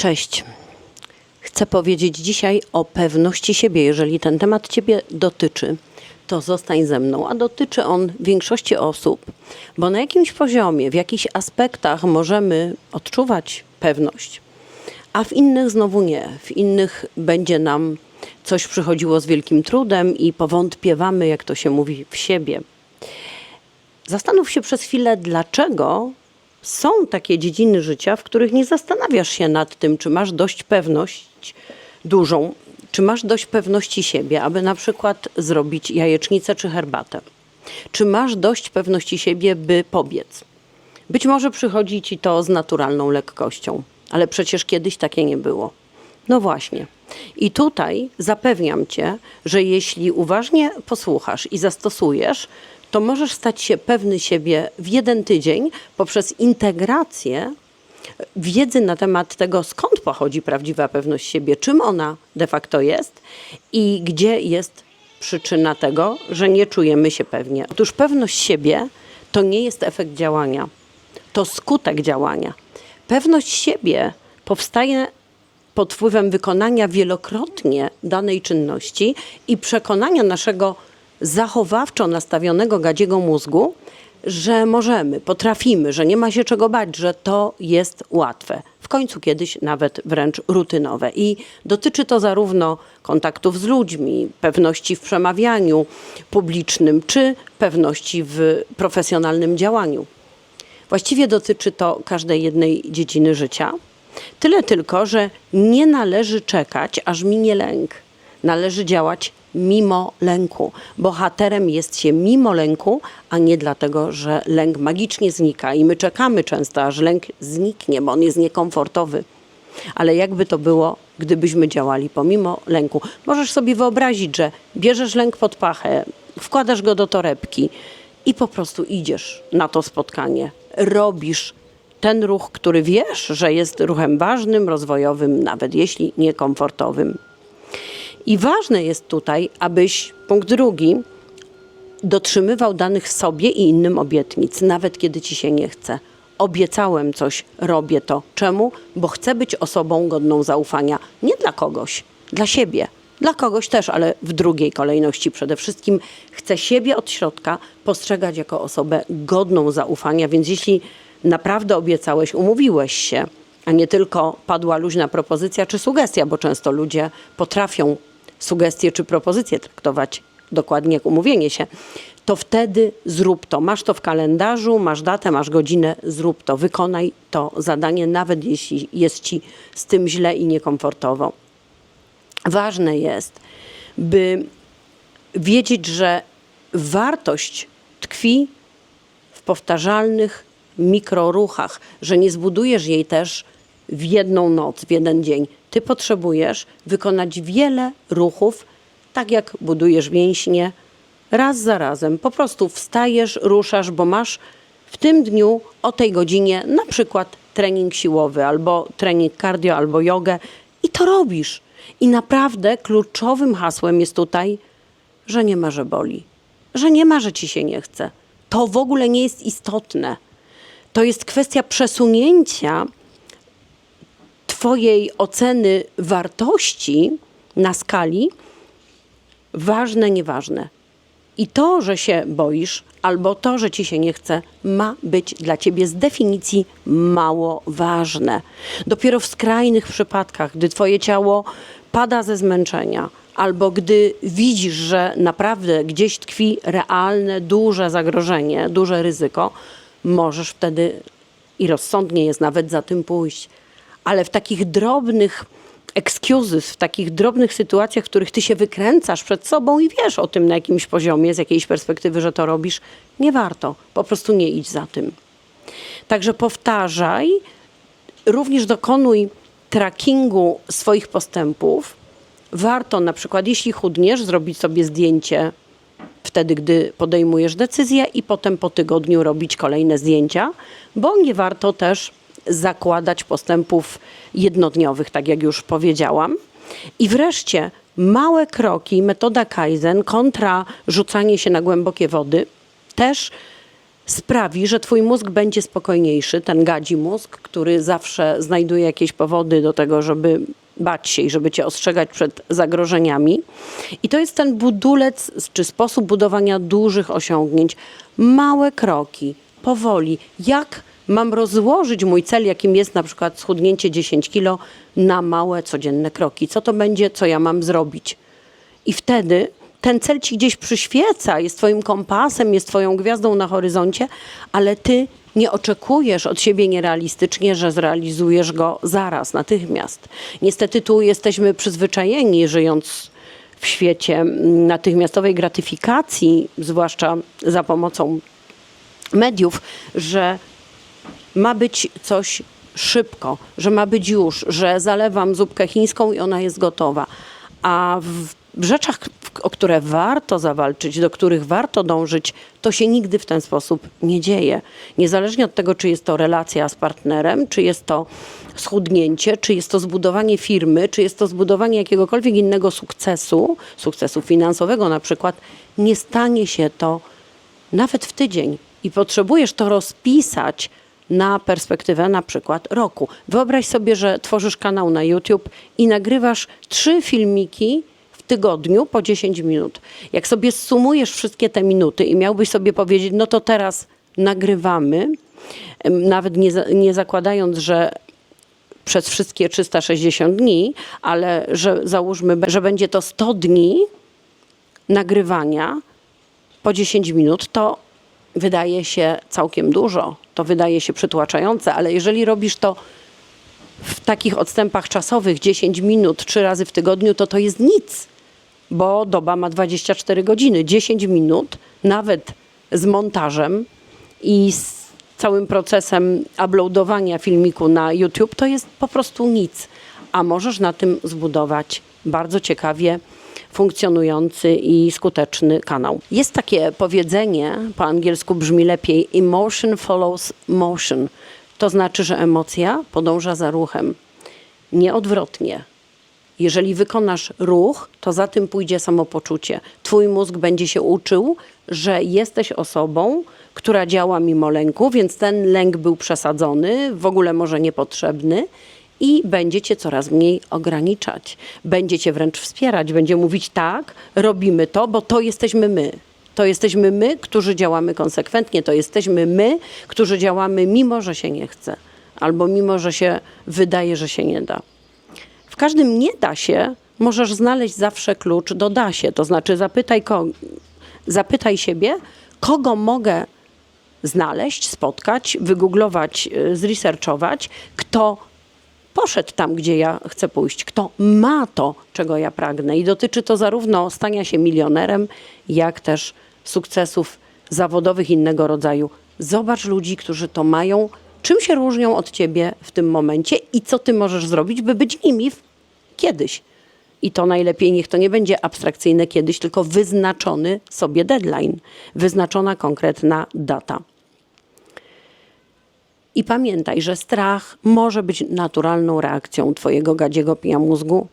Cześć. Chcę powiedzieć dzisiaj o pewności siebie. Jeżeli ten temat Ciebie dotyczy, to zostań ze mną. A dotyczy on większości osób, bo na jakimś poziomie, w jakichś aspektach możemy odczuwać pewność, a w innych znowu nie. W innych będzie nam coś przychodziło z wielkim trudem i powątpiewamy, jak to się mówi, w siebie. Zastanów się przez chwilę, dlaczego są takie dziedziny życia, w których nie zastanawiasz się nad tym, czy masz dość pewność dużą, czy masz dość pewności siebie, aby na przykład zrobić jajecznicę czy herbatę. Czy masz dość pewności siebie, by pobiec? Być może przychodzi ci to z naturalną lekkością, ale przecież kiedyś takie nie było. No właśnie. I tutaj zapewniam cię, że jeśli uważnie posłuchasz i zastosujesz, to możesz stać się pewny siebie w jeden tydzień poprzez integrację wiedzy na temat tego, skąd pochodzi prawdziwa pewność siebie, czym ona de facto jest i gdzie jest przyczyna tego, że nie czujemy się pewnie. Otóż pewność siebie to nie jest efekt działania, to skutek działania. Pewność siebie powstaje pod wpływem wykonania wielokrotnie danej czynności i przekonania naszego zachowawczo nastawionego gadziego mózgu, że możemy, potrafimy, że nie ma się czego bać, że to jest łatwe. W końcu kiedyś nawet wręcz rutynowe. I dotyczy to zarówno kontaktów z ludźmi, pewności w przemawianiu publicznym, czy pewności w profesjonalnym działaniu. Właściwie dotyczy to każdej jednej dziedziny życia. Tyle tylko, że nie należy czekać, aż minie lęk. Należy działać mimo lęku. Bohaterem jest się mimo lęku, a nie dlatego, że lęk magicznie znika. I my czekamy często, aż lęk zniknie, bo on jest niekomfortowy. Ale jakby to było, gdybyśmy działali pomimo lęku? Możesz sobie wyobrazić, że bierzesz lęk pod pachę, wkładasz go do torebki i po prostu idziesz na to spotkanie. Robisz ten ruch, który wiesz, że jest ruchem ważnym, rozwojowym, nawet jeśli niekomfortowym. I ważne jest tutaj, abyś, punkt drugi, dotrzymywał danych sobie i innym obietnic, nawet kiedy ci się nie chce. Obiecałem coś, robię to. Czemu? Bo chcę być osobą godną zaufania. Nie dla kogoś, dla siebie. Dla kogoś też, ale w drugiej kolejności przede wszystkim chcę siebie od środka postrzegać jako osobę godną zaufania, więc jeśli naprawdę obiecałeś, umówiłeś się, a nie tylko padła luźna propozycja czy sugestia, bo często ludzie potrafią sugestie czy propozycje traktować dokładnie jak umówienie się, to wtedy zrób to. Masz to w kalendarzu, masz datę, masz godzinę, zrób to. Wykonaj to zadanie, nawet jeśli jest ci z tym źle i niekomfortowo. Ważne jest, by wiedzieć, że wartość tkwi w powtarzalnych mikroruchach, że nie zbudujesz jej też w jedną noc, w jeden dzień. Ty potrzebujesz wykonać wiele ruchów, tak jak budujesz mięśnie, raz za razem. Po prostu wstajesz, ruszasz, bo masz w tym dniu o tej godzinie na przykład trening siłowy, albo trening cardio, albo jogę i to robisz. I naprawdę kluczowym hasłem jest tutaj, że nie ma, że boli, że nie ma, że ci się nie chce. To w ogóle nie jest istotne. To jest kwestia przesunięcia Twojej oceny wartości na skali ważne, nieważne. I to, że się boisz, albo to, że ci się nie chce, ma być dla ciebie z definicji mało ważne. Dopiero w skrajnych przypadkach, gdy twoje ciało pada ze zmęczenia, albo gdy widzisz, że naprawdę gdzieś tkwi realne, duże zagrożenie, duże ryzyko, możesz wtedy i rozsądnie jest nawet za tym pójść. Ale w takich drobnych excuses, w takich drobnych sytuacjach, w których ty się wykręcasz przed sobą i wiesz o tym na jakimś poziomie, z jakiejś perspektywy, że to robisz, nie warto. Po prostu nie idź za tym. Także powtarzaj, również dokonuj trackingu swoich postępów. Warto na przykład, jeśli chudniesz, zrobić sobie zdjęcie wtedy, gdy podejmujesz decyzję i potem po tygodniu robić kolejne zdjęcia, bo nie warto też zakładać postępów jednodniowych, tak jak już powiedziałam. I wreszcie małe kroki, metoda Kaizen kontra rzucanie się na głębokie wody też sprawi, że twój mózg będzie spokojniejszy, ten gadzi mózg, który zawsze znajduje jakieś powody do tego, żeby bać się i żeby cię ostrzegać przed zagrożeniami. I to jest ten budulec czy sposób budowania dużych osiągnięć. Małe kroki, powoli. Jak mam rozłożyć mój cel, jakim jest na przykład schudnięcie 10 kilo, na małe codzienne kroki? Co to będzie, co ja mam zrobić? I wtedy ten cel ci gdzieś przyświeca, jest twoim kompasem, jest twoją gwiazdą na horyzoncie, ale ty nie oczekujesz od siebie nierealistycznie, że zrealizujesz go zaraz, natychmiast. Niestety tu jesteśmy przyzwyczajeni, żyjąc w świecie natychmiastowej gratyfikacji, zwłaszcza za pomocą mediów, że ma być coś szybko, że ma być już, że zalewam zupkę chińską i ona jest gotowa. A w rzeczach, o które warto zawalczyć, do których warto dążyć, to się nigdy w ten sposób nie dzieje. Niezależnie od tego, czy jest to relacja z partnerem, czy jest to schudnięcie, czy jest to zbudowanie firmy, czy jest to zbudowanie jakiegokolwiek innego sukcesu, sukcesu finansowego na przykład, nie stanie się to nawet w tydzień. I potrzebujesz to rozpisać na perspektywę na przykład roku. Wyobraź sobie, że tworzysz kanał na YouTube i nagrywasz trzy filmiki w tygodniu po 10 minut. Jak sobie sumujesz wszystkie te minuty i miałbyś sobie powiedzieć, no to teraz nagrywamy, nawet nie, nie zakładając, że przez wszystkie 360 dni, ale że załóżmy, że będzie to 100 dni nagrywania po 10 minut, to wydaje się całkiem dużo. To wydaje się przytłaczające, ale jeżeli robisz to w takich odstępach czasowych 10 minut, 3 razy w tygodniu, to to jest nic, bo doba ma 24 godziny. 10 minut, nawet z montażem i z całym procesem uploadowania filmiku na YouTube, to jest po prostu nic. A możesz na tym zbudować bardzo ciekawie funkcjonujący i skuteczny kanał. Jest takie powiedzenie, po angielsku brzmi lepiej, emotion follows motion. To znaczy, że emocja podąża za ruchem. Nie odwrotnie. Jeżeli wykonasz ruch, to za tym pójdzie samopoczucie. Twój mózg będzie się uczył, że jesteś osobą, która działa mimo lęku, więc ten lęk był przesadzony, w ogóle może niepotrzebny i będzie cię coraz mniej ograniczać. Będzie cię wręcz wspierać, będzie mówić tak, robimy to, bo to jesteśmy my. To jesteśmy my, którzy działamy konsekwentnie, to jesteśmy my, którzy działamy mimo, że się nie chce, albo mimo, że się wydaje, że się nie da. W każdym nie da się, możesz znaleźć zawsze klucz do da się. To znaczy zapytaj, zapytaj siebie, kogo mogę znaleźć, spotkać, wygooglować, y, zresearchować, kto poszedł tam, gdzie ja chcę pójść, kto ma to, czego ja pragnę. I dotyczy to zarówno stania się milionerem, jak też sukcesów zawodowych innego rodzaju. Zobacz ludzi, którzy to mają, czym się różnią od ciebie w tym momencie i co ty możesz zrobić, by być nimi kiedyś. I to najlepiej niech to nie będzie abstrakcyjne kiedyś, tylko wyznaczony sobie deadline, wyznaczona konkretna data. I pamiętaj, że strach może być naturalną reakcją Twojego gadziego pija mózgu.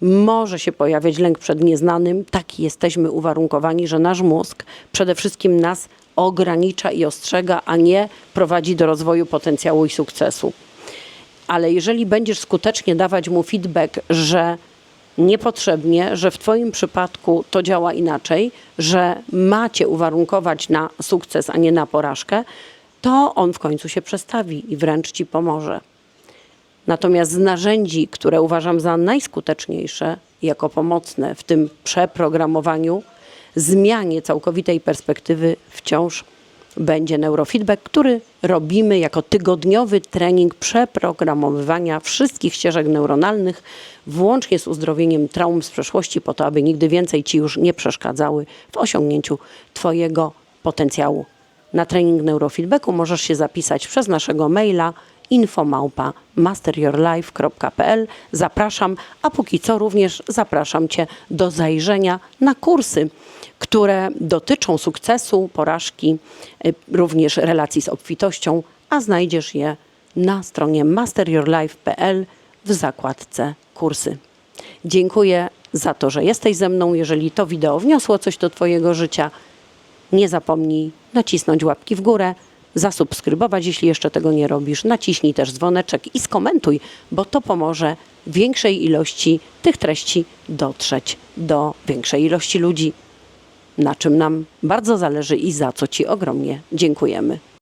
Może się pojawiać lęk przed nieznanym. Taki jesteśmy uwarunkowani, że nasz mózg przede wszystkim nas ogranicza i ostrzega, a nie prowadzi do rozwoju potencjału i sukcesu. Ale jeżeli będziesz skutecznie dawać mu feedback, że niepotrzebnie, że w Twoim przypadku to działa inaczej, że macie uwarunkować na sukces, a nie na porażkę, to on w końcu się przestawi i wręcz Ci pomoże. Natomiast z narzędzi, które uważam za najskuteczniejsze jako pomocne w tym przeprogramowaniu, zmianie całkowitej perspektywy wciąż będzie neurofeedback, który robimy jako tygodniowy trening przeprogramowywania wszystkich ścieżek neuronalnych, włącznie z uzdrowieniem traum z przeszłości, po to, aby nigdy więcej Ci już nie przeszkadzały w osiągnięciu Twojego potencjału. Na trening neurofeedbacku możesz się zapisać przez naszego maila infomałpa masteryourlife.pl. Zapraszam, a póki co również zapraszam Cię do zajrzenia na kursy, które dotyczą sukcesu, porażki, y, również relacji z obfitością, a znajdziesz je na stronie masteryourlife.pl w zakładce kursy. Dziękuję za to, że jesteś ze mną. Jeżeli to wideo wniosło coś do Twojego życia, Nie zapomnij nacisnąć łapki w górę, zasubskrybować, jeśli jeszcze tego nie robisz. Naciśnij też dzwoneczek i skomentuj, bo to pomoże większej ilości tych treści dotrzeć do większej ilości ludzi, na czym nam bardzo zależy i za co Ci ogromnie dziękujemy.